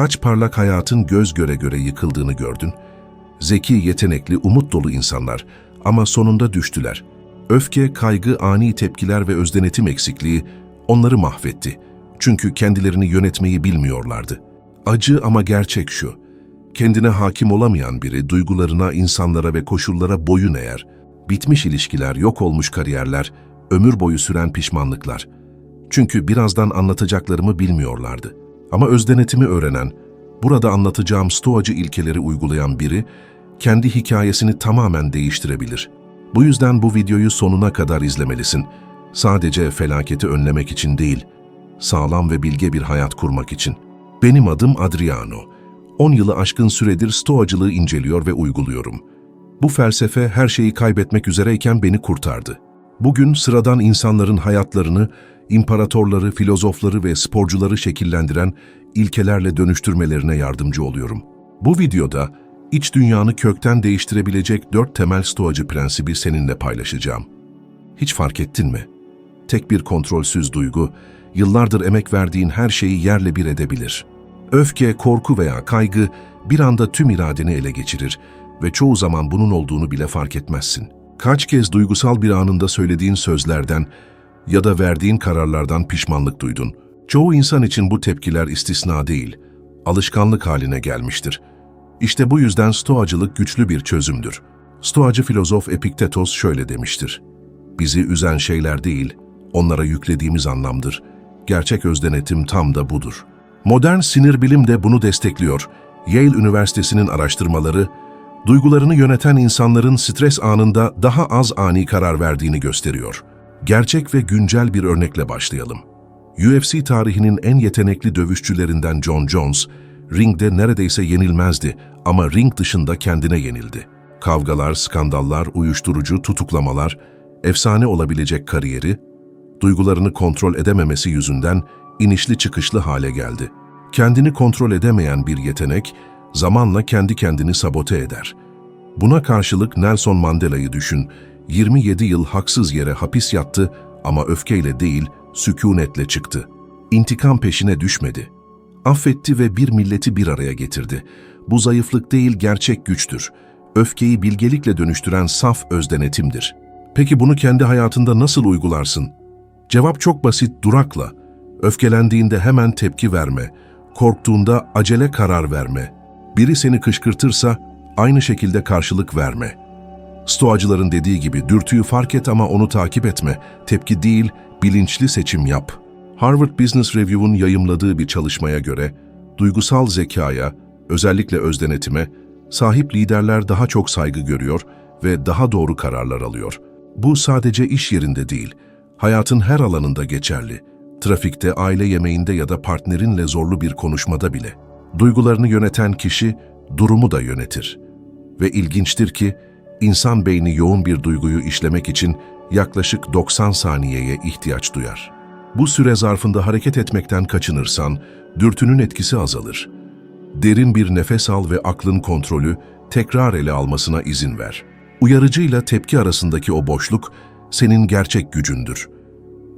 Kaç parlak hayatın göz göre göre yıkıldığını gördün? Zeki, yetenekli, umut dolu insanlar ama sonunda düştüler. Öfke, kaygı, ani tepkiler ve özdenetim eksikliği onları mahvetti. Çünkü kendilerini yönetmeyi bilmiyorlardı. Acı ama gerçek şu. Kendine hakim olamayan biri duygularına, insanlara ve koşullara boyun eğer. Bitmiş ilişkiler, yok olmuş kariyerler, ömür boyu süren pişmanlıklar. Çünkü birazdan anlatacaklarımı bilmiyorlardı. Ama özdenetimi öğrenen, burada anlatacağım stoacı ilkeleri uygulayan biri, kendi hikayesini tamamen değiştirebilir. Bu yüzden bu videoyu sonuna kadar izlemelisin. Sadece felaketi önlemek için değil, sağlam ve bilge bir hayat kurmak için. Benim adım Adriano. 10 yılı aşkın süredir stoacılığı inceliyor ve uyguluyorum. Bu felsefe her şeyi kaybetmek üzereyken beni kurtardı. Bugün sıradan insanların hayatlarını, imparatorları, filozofları ve sporcuları şekillendiren ilkelerle dönüştürmelerine yardımcı oluyorum. Bu videoda iç dünyanı kökten değiştirebilecek dört temel stoacı prensibi seninle paylaşacağım. Hiç fark ettin mi? Tek bir kontrolsüz duygu, yıllardır emek verdiğin her şeyi yerle bir edebilir. Öfke, korku veya kaygı bir anda tüm iradeni ele geçirir ve çoğu zaman bunun olduğunu bile fark etmezsin. Kaç kez duygusal bir anında söylediğin sözlerden ya da verdiğin kararlardan pişmanlık duydun. Çoğu insan için bu tepkiler istisna değil, alışkanlık haline gelmiştir. İşte bu yüzden stoacılık güçlü bir çözümdür. Stoacı filozof Epiktetos şöyle demiştir. Bizi üzen şeyler değil, onlara yüklediğimiz anlamdır. Gerçek özdenetim tam da budur. Modern sinir bilim de bunu destekliyor. Yale Üniversitesi'nin araştırmaları, duygularını yöneten insanların stres anında daha az ani karar verdiğini gösteriyor. Gerçek ve güncel bir örnekle başlayalım. UFC tarihinin en yetenekli dövüşçülerinden John Jones, ringde neredeyse yenilmezdi ama ring dışında kendine yenildi. Kavgalar, skandallar, uyuşturucu, tutuklamalar, efsane olabilecek kariyeri, duygularını kontrol edememesi yüzünden inişli çıkışlı hale geldi. Kendini kontrol edemeyen bir yetenek, zamanla kendi kendini sabote eder. Buna karşılık Nelson Mandela'yı düşün, 27 yıl haksız yere hapis yattı ama öfkeyle değil, sükunetle çıktı. İntikam peşine düşmedi. Affetti ve bir milleti bir araya getirdi. Bu zayıflık değil gerçek güçtür. Öfkeyi bilgelikle dönüştüren saf özdenetimdir. Peki bunu kendi hayatında nasıl uygularsın? Cevap çok basit, durakla. Öfkelendiğinde hemen tepki verme. Korktuğunda acele karar verme. Biri seni kışkırtırsa aynı şekilde karşılık verme. Stoacıların dediği gibi dürtüyü fark et ama onu takip etme. Tepki değil, bilinçli seçim yap. Harvard Business Review'un yayımladığı bir çalışmaya göre, duygusal zekaya, özellikle özdenetime, sahip liderler daha çok saygı görüyor ve daha doğru kararlar alıyor. Bu sadece iş yerinde değil, hayatın her alanında geçerli. Trafikte, aile yemeğinde ya da partnerinle zorlu bir konuşmada bile. Duygularını yöneten kişi, durumu da yönetir. Ve ilginçtir ki, insan beyni yoğun bir duyguyu işlemek için yaklaşık 90 saniyeye ihtiyaç duyar. Bu süre zarfında hareket etmekten kaçınırsan, dürtünün etkisi azalır. Derin bir nefes al ve aklın kontrolü tekrar ele almasına izin ver. Uyarıcıyla tepki arasındaki o boşluk senin gerçek gücündür.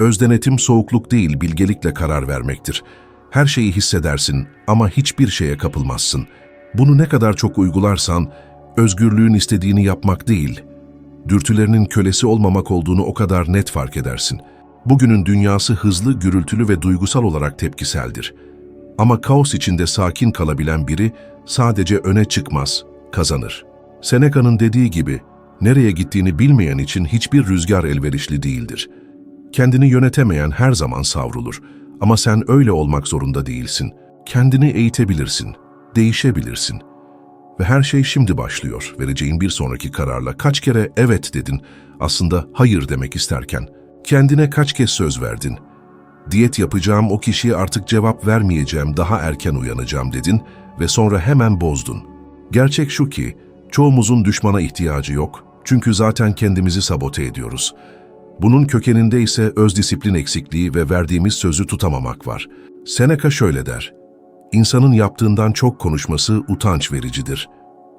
Özdenetim soğukluk değil, bilgelikle karar vermektir. Her şeyi hissedersin ama hiçbir şeye kapılmazsın. Bunu ne kadar çok uygularsan, özgürlüğün istediğini yapmak değil, dürtülerinin kölesi olmamak olduğunu o kadar net fark edersin. Bugünün dünyası hızlı, gürültülü ve duygusal olarak tepkiseldir. Ama kaos içinde sakin kalabilen biri sadece öne çıkmaz, kazanır. Seneca'nın dediği gibi, nereye gittiğini bilmeyen için hiçbir rüzgar elverişli değildir. Kendini yönetemeyen her zaman savrulur. Ama sen öyle olmak zorunda değilsin. Kendini eğitebilirsin, değişebilirsin. Ve her şey şimdi başlıyor. Vereceğin bir sonraki kararla kaç kere evet dedin, aslında hayır demek isterken. Kendine kaç kez söz verdin. Diyet yapacağım, o kişiye artık cevap vermeyeceğim, daha erken uyanacağım dedin ve sonra hemen bozdun. Gerçek şu ki, çoğumuzun düşmana ihtiyacı yok. Çünkü zaten kendimizi sabote ediyoruz. Bunun kökeninde ise öz disiplin eksikliği ve verdiğimiz sözü tutamamak var. Seneca şöyle der, İnsanın yaptığından çok konuşması utanç vericidir.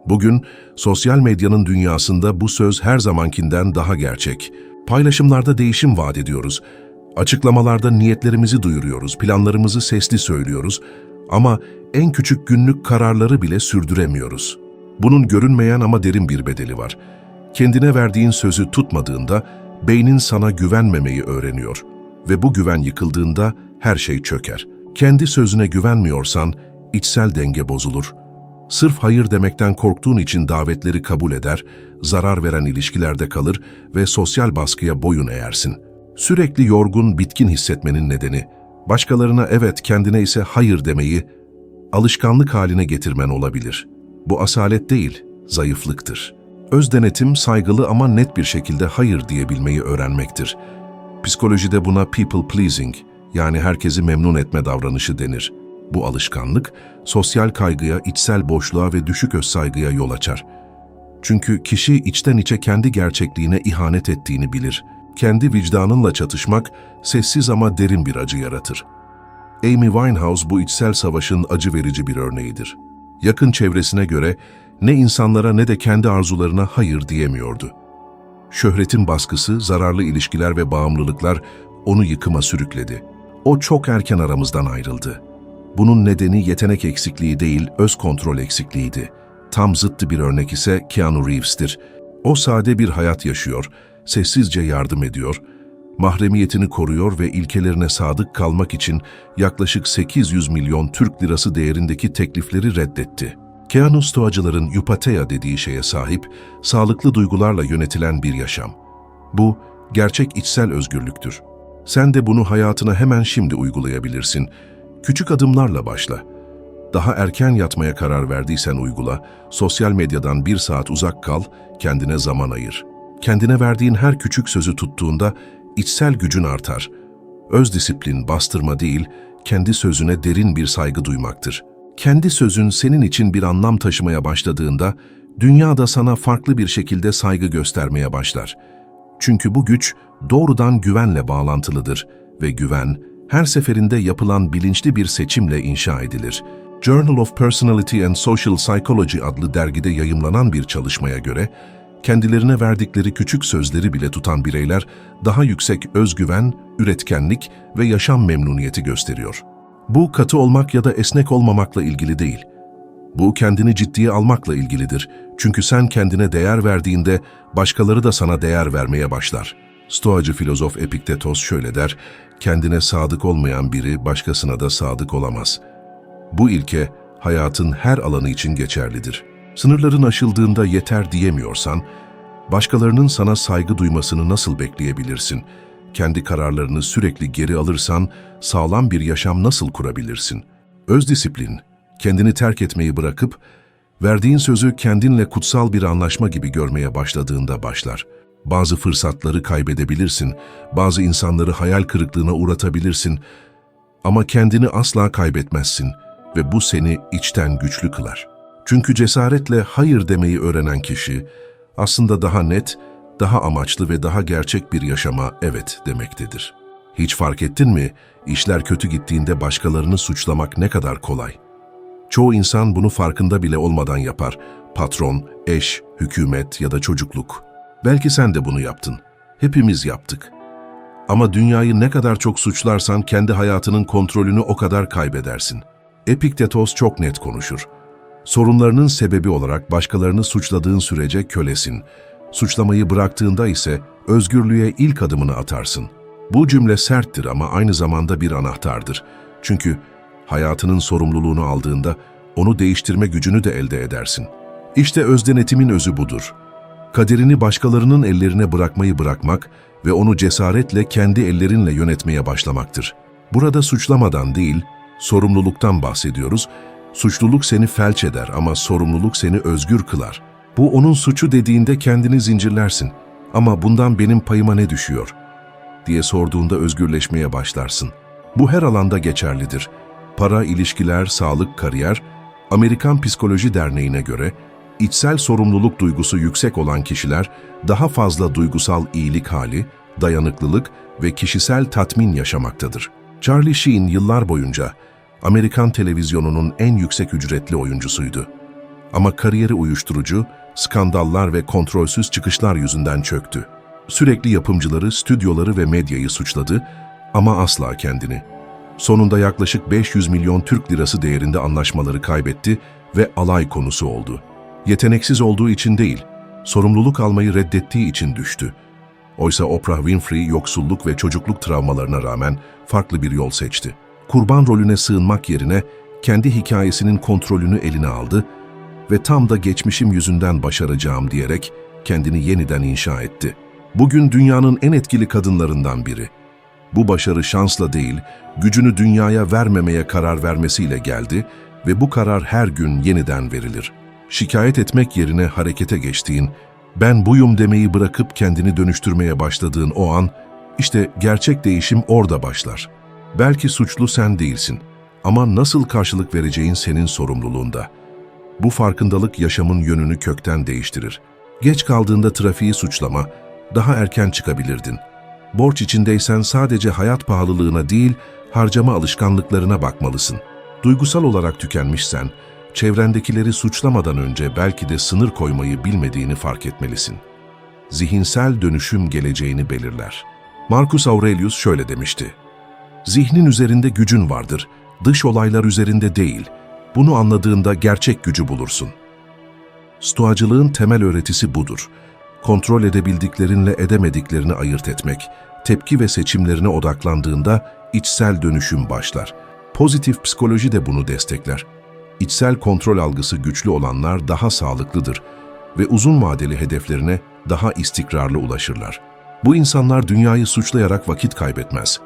Bugün sosyal medyanın dünyasında bu söz her zamankinden daha gerçek. Paylaşımlarda değişim vaat ediyoruz. Açıklamalarda niyetlerimizi duyuruyoruz, planlarımızı sesli söylüyoruz. Ama en küçük günlük kararları bile sürdüremiyoruz. Bunun görünmeyen ama derin bir bedeli var. Kendine verdiğin sözü tutmadığında beynin sana güvenmemeyi öğreniyor ve bu güven yıkıldığında her şey çöker. Kendi sözüne güvenmiyorsan içsel denge bozulur. Sırf hayır demekten korktuğun için davetleri kabul eder, zarar veren ilişkilerde kalır ve sosyal baskıya boyun eğersin. Sürekli yorgun, bitkin hissetmenin nedeni, başkalarına evet kendine ise hayır demeyi alışkanlık haline getirmen olabilir. Bu asalet değil, zayıflıktır. Öz denetim saygılı ama net bir şekilde hayır diyebilmeyi öğrenmektir. Psikolojide buna people pleasing yani herkesi memnun etme davranışı denir. Bu alışkanlık sosyal kaygıya, içsel boşluğa ve düşük özsaygıya yol açar. Çünkü kişi içten içe kendi gerçekliğine ihanet ettiğini bilir. Kendi vicdanınla çatışmak sessiz ama derin bir acı yaratır. Amy Winehouse bu içsel savaşın acı verici bir örneğidir. Yakın çevresine göre ne insanlara ne de kendi arzularına hayır diyemiyordu. Şöhretin baskısı, zararlı ilişkiler ve bağımlılıklar onu yıkıma sürükledi. O çok erken aramızdan ayrıldı. Bunun nedeni yetenek eksikliği değil, öz kontrol eksikliğiydi. Tam zıttı bir örnek ise Keanu Reeves'tir. O sade bir hayat yaşıyor, sessizce yardım ediyor, mahremiyetini koruyor ve ilkelerine sadık kalmak için yaklaşık 800 milyon Türk lirası değerindeki teklifleri reddetti. Keanu Stoacıların yupateia dediği şeye sahip, sağlıklı duygularla yönetilen bir yaşam. Bu, gerçek içsel özgürlüktür. Sen de bunu hayatına hemen şimdi uygulayabilirsin. Küçük adımlarla başla. Daha erken yatmaya karar verdiysen uygula, sosyal medyadan bir saat uzak kal, kendine zaman ayır. Kendine verdiğin her küçük sözü tuttuğunda içsel gücün artar. Öz disiplin, bastırma değil, kendi sözüne derin bir saygı duymaktır. Kendi sözün senin için bir anlam taşımaya başladığında, dünya da sana farklı bir şekilde saygı göstermeye başlar. Çünkü bu güç doğrudan güvenle bağlantılıdır ve güven, her seferinde yapılan bilinçli bir seçimle inşa edilir. Journal of Personality and Social Psychology adlı dergide yayımlanan bir çalışmaya göre, kendilerine verdikleri küçük sözleri bile tutan bireyler daha yüksek özgüven, üretkenlik ve yaşam memnuniyeti gösteriyor. Bu katı olmak ya da esnek olmamakla ilgili değil. Bu kendini ciddiye almakla ilgilidir. Çünkü sen kendine değer verdiğinde başkaları da sana değer vermeye başlar. Stoacı filozof Epiktetos şöyle der, kendine sadık olmayan biri başkasına da sadık olamaz. Bu ilke hayatın her alanı için geçerlidir. Sınırların aşıldığında yeter diyemiyorsan, başkalarının sana saygı duymasını nasıl bekleyebilirsin? Kendi kararlarını sürekli geri alırsan sağlam bir yaşam nasıl kurabilirsin? Öz disiplin, kendini terk etmeyi bırakıp, verdiğin sözü kendinle kutsal bir anlaşma gibi görmeye başladığında başlar. Bazı fırsatları kaybedebilirsin, bazı insanları hayal kırıklığına uğratabilirsin ama kendini asla kaybetmezsin ve bu seni içten güçlü kılar. Çünkü cesaretle hayır demeyi öğrenen kişi aslında daha net, daha amaçlı ve daha gerçek bir yaşama evet demektedir. Hiç fark ettin mi? İşler kötü gittiğinde başkalarını suçlamak ne kadar kolay. Çoğu insan bunu farkında bile olmadan yapar. Patron, eş, hükümet ya da çocukluk. Belki sen de bunu yaptın. Hepimiz yaptık. Ama dünyayı ne kadar çok suçlarsan kendi hayatının kontrolünü o kadar kaybedersin. Epiktetos çok net konuşur. Sorunlarının sebebi olarak başkalarını suçladığın sürece kölesin. Suçlamayı bıraktığında ise özgürlüğe ilk adımını atarsın. Bu cümle serttir ama aynı zamanda bir anahtardır. Çünkü hayatının sorumluluğunu aldığında onu değiştirme gücünü de elde edersin. İşte özdenetimin özü budur. Kaderini başkalarının ellerine bırakmayı bırakmak ve onu cesaretle kendi ellerinle yönetmeye başlamaktır. Burada suçlamadan değil, sorumluluktan bahsediyoruz. Suçluluk seni felç eder ama sorumluluk seni özgür kılar. Bu onun suçu dediğinde kendini zincirlersin. Ama bundan benim payıma ne düşüyor? diye sorduğunda özgürleşmeye başlarsın. Bu her alanda geçerlidir. Para, ilişkiler, sağlık, kariyer, Amerikan Psikoloji Derneği'ne göre içsel sorumluluk duygusu yüksek olan kişiler daha fazla duygusal iyilik hali, dayanıklılık ve kişisel tatmin yaşamaktadır. Charlie Sheen yıllar boyunca Amerikan televizyonunun en yüksek ücretli oyuncusuydu. Ama kariyeri uyuşturucu, skandallar ve kontrolsüz çıkışlar yüzünden çöktü. Sürekli yapımcıları, stüdyoları ve medyayı suçladı ama asla kendini. Sonunda yaklaşık 500 milyon Türk lirası değerinde anlaşmaları kaybetti ve alay konusu oldu. Yeteneksiz olduğu için değil, sorumluluk almayı reddettiği için düştü. Oysa Oprah Winfrey yoksulluk ve çocukluk travmalarına rağmen farklı bir yol seçti. Kurban rolüne sığınmak yerine kendi hikayesinin kontrolünü eline aldı ve tam da geçmişim yüzünden başaracağım diyerek kendini yeniden inşa etti. Bugün dünyanın en etkili kadınlarından biri. Bu başarı şansla değil, gücünü dünyaya vermemeye karar vermesiyle geldi ve bu karar her gün yeniden verilir. Şikayet etmek yerine harekete geçtiğin, ben buyum demeyi bırakıp kendini dönüştürmeye başladığın o an, işte gerçek değişim orada başlar. Belki suçlu sen değilsin ama nasıl karşılık vereceğin senin sorumluluğunda. Bu farkındalık yaşamın yönünü kökten değiştirir. Geç kaldığında trafiği suçlama, daha erken çıkabilirdin. Borç içindeysen sadece hayat pahalılığına değil, harcama alışkanlıklarına bakmalısın. Duygusal olarak tükenmişsen, çevrendekileri suçlamadan önce belki de sınır koymayı bilmediğini fark etmelisin. Zihinsel dönüşüm geleceğini belirler. Marcus Aurelius şöyle demişti. Zihnin üzerinde gücün vardır, dış olaylar üzerinde değil. Bunu anladığında gerçek gücü bulursun. Stoacılığın temel öğretisi budur. Kontrol edebildiklerinle edemediklerini ayırt etmek, tepki ve seçimlerine odaklandığında içsel dönüşüm başlar. Pozitif psikoloji de bunu destekler. İçsel kontrol algısı güçlü olanlar daha sağlıklıdır ve uzun vadeli hedeflerine daha istikrarlı ulaşırlar. Bu insanlar dünyayı suçlayarak vakit kaybetmez.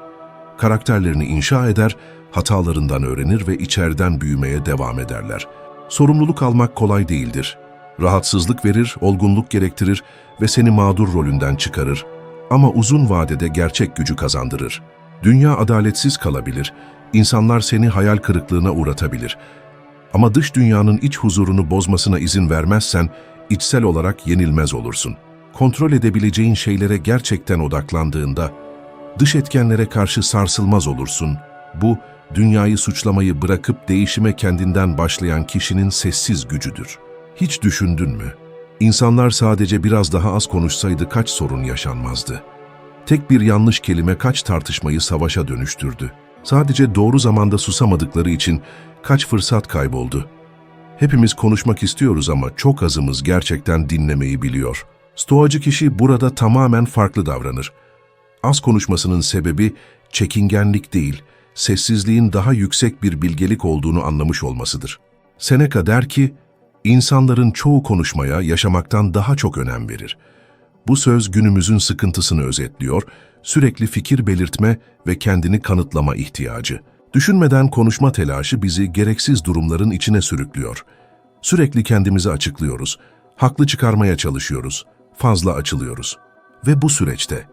Karakterlerini inşa eder, hatalarından öğrenir ve içeriden büyümeye devam ederler. Sorumluluk almak kolay değildir. Rahatsızlık verir, olgunluk gerektirir ve seni mağdur rolünden çıkarır. Ama uzun vadede gerçek gücü kazandırır. Dünya adaletsiz kalabilir, insanlar seni hayal kırıklığına uğratabilir. Ama dış dünyanın iç huzurunu bozmasına izin vermezsen, içsel olarak yenilmez olursun. Kontrol edebileceğin şeylere gerçekten odaklandığında, dış etkenlere karşı sarsılmaz olursun. Bu, dünyayı suçlamayı bırakıp değişime kendinden başlayan kişinin sessiz gücüdür. Hiç düşündün mü? İnsanlar sadece biraz daha az konuşsaydı kaç sorun yaşanmazdı. Tek bir yanlış kelime kaç tartışmayı savaşa dönüştürdü. Sadece doğru zamanda susamadıkları için kaç fırsat kayboldu. Hepimiz konuşmak istiyoruz ama çok azımız gerçekten dinlemeyi biliyor. Stoacı kişi burada tamamen farklı davranır. Az konuşmasının sebebi çekingenlik değil, sessizliğin daha yüksek bir bilgelik olduğunu anlamış olmasıdır. Seneca der ki, insanların çoğu konuşmaya yaşamaktan daha çok önem verir. Bu söz günümüzün sıkıntısını özetliyor, sürekli fikir belirtme ve kendini kanıtlama ihtiyacı. Düşünmeden konuşma telaşı bizi gereksiz durumların içine sürüklüyor. Sürekli kendimizi açıklıyoruz, haklı çıkarmaya çalışıyoruz, fazla açılıyoruz. Ve bu süreçte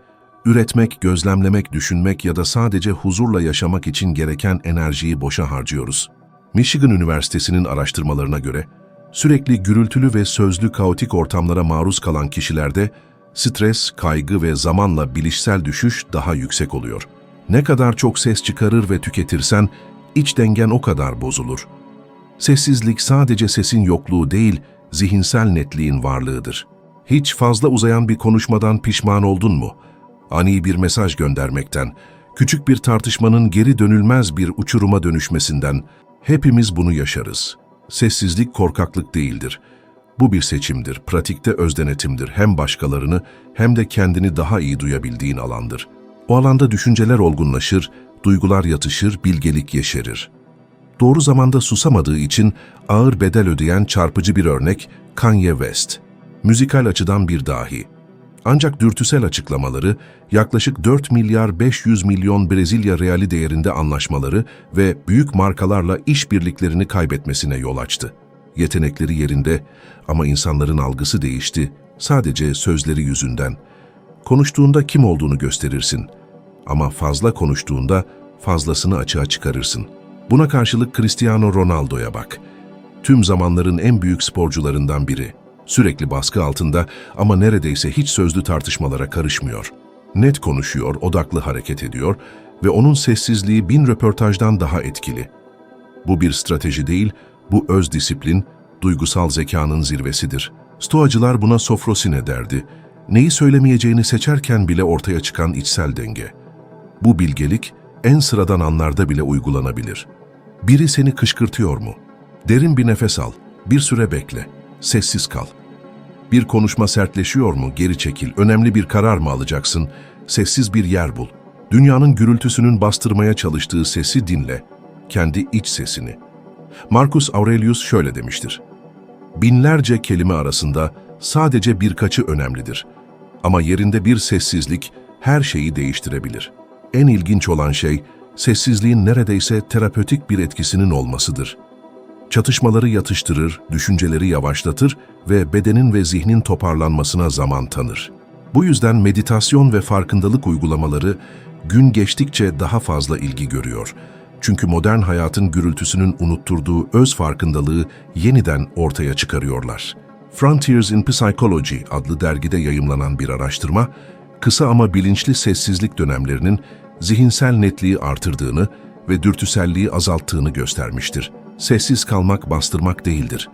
üretmek, gözlemlemek, düşünmek ya da sadece huzurla yaşamak için gereken enerjiyi boşa harcıyoruz. Michigan Üniversitesi'nin araştırmalarına göre sürekli gürültülü ve sözlü kaotik ortamlara maruz kalan kişilerde stres, kaygı ve zamanla bilişsel düşüş daha yüksek oluyor. Ne kadar çok ses çıkarır ve tüketirsen iç dengen o kadar bozulur. Sessizlik sadece sesin yokluğu değil, zihinsel netliğin varlığıdır. Hiç fazla uzayan bir konuşmadan pişman oldun mu? Ani bir mesaj göndermekten, küçük bir tartışmanın geri dönülmez bir uçuruma dönüşmesinden hepimiz bunu yaşarız. Sessizlik korkaklık değildir. Bu bir seçimdir, pratikte özdenetimdir. Hem başkalarını hem de kendini daha iyi duyabildiğin alandır. O alanda düşünceler olgunlaşır, duygular yatışır, bilgelik yeşerir. Doğru zamanda susamadığı için ağır bedel ödeyen çarpıcı bir örnek Kanye West. Müzikal açıdan bir dahi. Ancak dürtüsel açıklamaları, yaklaşık 4 milyar 500 milyon Brezilya reali değerinde anlaşmaları ve büyük markalarla işbirliklerini kaybetmesine yol açtı. Yetenekleri yerinde ama insanların algısı değişti, sadece sözleri yüzünden. Konuştuğunda kim olduğunu gösterirsin ama fazla konuştuğunda fazlasını açığa çıkarırsın. Buna karşılık Cristiano Ronaldo'ya bak. Tüm zamanların en büyük sporcularından biri. Sürekli baskı altında ama neredeyse hiç sözlü tartışmalara karışmıyor. Net konuşuyor, odaklı hareket ediyor ve onun sessizliği bin röportajdan daha etkili. Bu bir strateji değil, bu öz disiplin, duygusal zekanın zirvesidir. Stoacılar buna sofrosine derdi. Neyi söylemeyeceğini seçerken bile ortaya çıkan içsel denge. Bu bilgelik, en sıradan anlarda bile uygulanabilir. Biri seni kışkırtıyor mu? Derin bir nefes al, bir süre bekle, sessiz kal. Bir konuşma sertleşiyor mu? Geri çekil. Önemli bir karar mı alacaksın? Sessiz bir yer bul. Dünyanın gürültüsünün bastırmaya çalıştığı sesi dinle. Kendi iç sesini. Marcus Aurelius şöyle demiştir. Binlerce kelime arasında sadece birkaçı önemlidir. Ama yerinde bir sessizlik her şeyi değiştirebilir. En ilginç olan şey, sessizliğin neredeyse terapötik bir etkisinin olmasıdır. Çatışmaları yatıştırır, düşünceleri yavaşlatır ve bedenin ve zihnin toparlanmasına zaman tanır. Bu yüzden meditasyon ve farkındalık uygulamaları gün geçtikçe daha fazla ilgi görüyor. Çünkü modern hayatın gürültüsünün unutturduğu öz farkındalığı yeniden ortaya çıkarıyorlar. Frontiers in Psychology adlı dergide yayımlanan bir araştırma, kısa ama bilinçli sessizlik dönemlerinin zihinsel netliği artırdığını ve dürtüselliği azalttığını göstermiştir. Sessiz kalmak bastırmak değildir.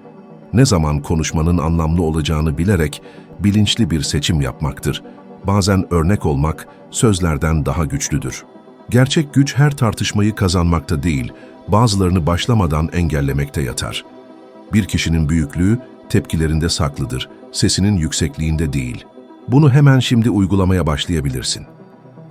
Ne zaman konuşmanın anlamlı olacağını bilerek bilinçli bir seçim yapmaktır. Bazen örnek olmak sözlerden daha güçlüdür. Gerçek güç her tartışmayı kazanmakta değil, bazılarını başlamadan engellemekte yatar. Bir kişinin büyüklüğü tepkilerinde saklıdır, sesinin yüksekliğinde değil. Bunu hemen şimdi uygulamaya başlayabilirsin.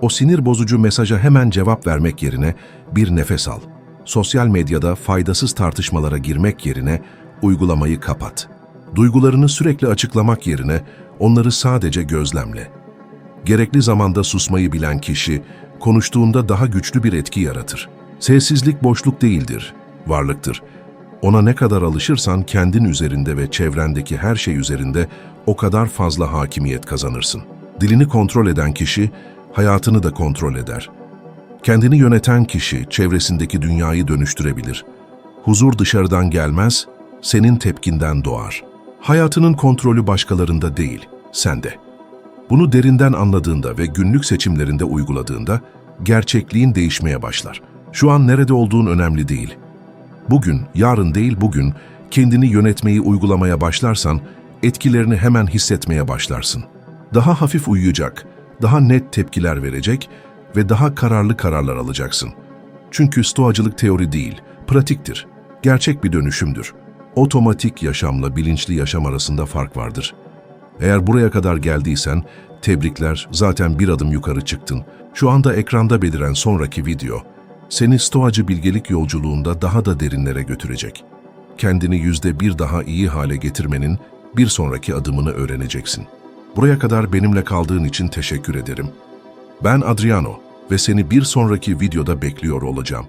O sinir bozucu mesaja hemen cevap vermek yerine bir nefes al. Sosyal medyada faydasız tartışmalara girmek yerine uygulamayı kapat. Duygularını sürekli açıklamak yerine onları sadece gözlemle. Gerekli zamanda susmayı bilen kişi, konuştuğunda daha güçlü bir etki yaratır. Sessizlik boşluk değildir, varlıktır. Ona ne kadar alışırsan kendin üzerinde ve çevrendeki her şey üzerinde o kadar fazla hakimiyet kazanırsın. Dilini kontrol eden kişi, hayatını da kontrol eder. Kendini yöneten kişi çevresindeki dünyayı dönüştürebilir. Huzur dışarıdan gelmez, senin tepkinden doğar. Hayatının kontrolü başkalarında değil, sende. Bunu derinden anladığında ve günlük seçimlerinde uyguladığında gerçekliğin değişmeye başlar. Şu an nerede olduğun önemli değil. Bugün, yarın değil bugün kendini yönetmeyi uygulamaya başlarsan etkilerini hemen hissetmeye başlarsın. Daha hafif uyuyacak, daha net tepkiler verecek ve daha kararlı kararlar alacaksın. Çünkü stoacılık teori değil, pratiktir. Gerçek bir dönüşümdür. Otomatik yaşamla bilinçli yaşam arasında fark vardır. Eğer buraya kadar geldiysen, tebrikler, zaten bir adım yukarı çıktın. Şu anda ekranda beliren sonraki video, seni stoacı bilgelik yolculuğunda daha da derinlere götürecek. Kendini yüzde bir daha iyi hale getirmenin bir sonraki adımını öğreneceksin. Buraya kadar benimle kaldığın için teşekkür ederim. Ben Adriano ve seni bir sonraki videoda bekliyor olacağım.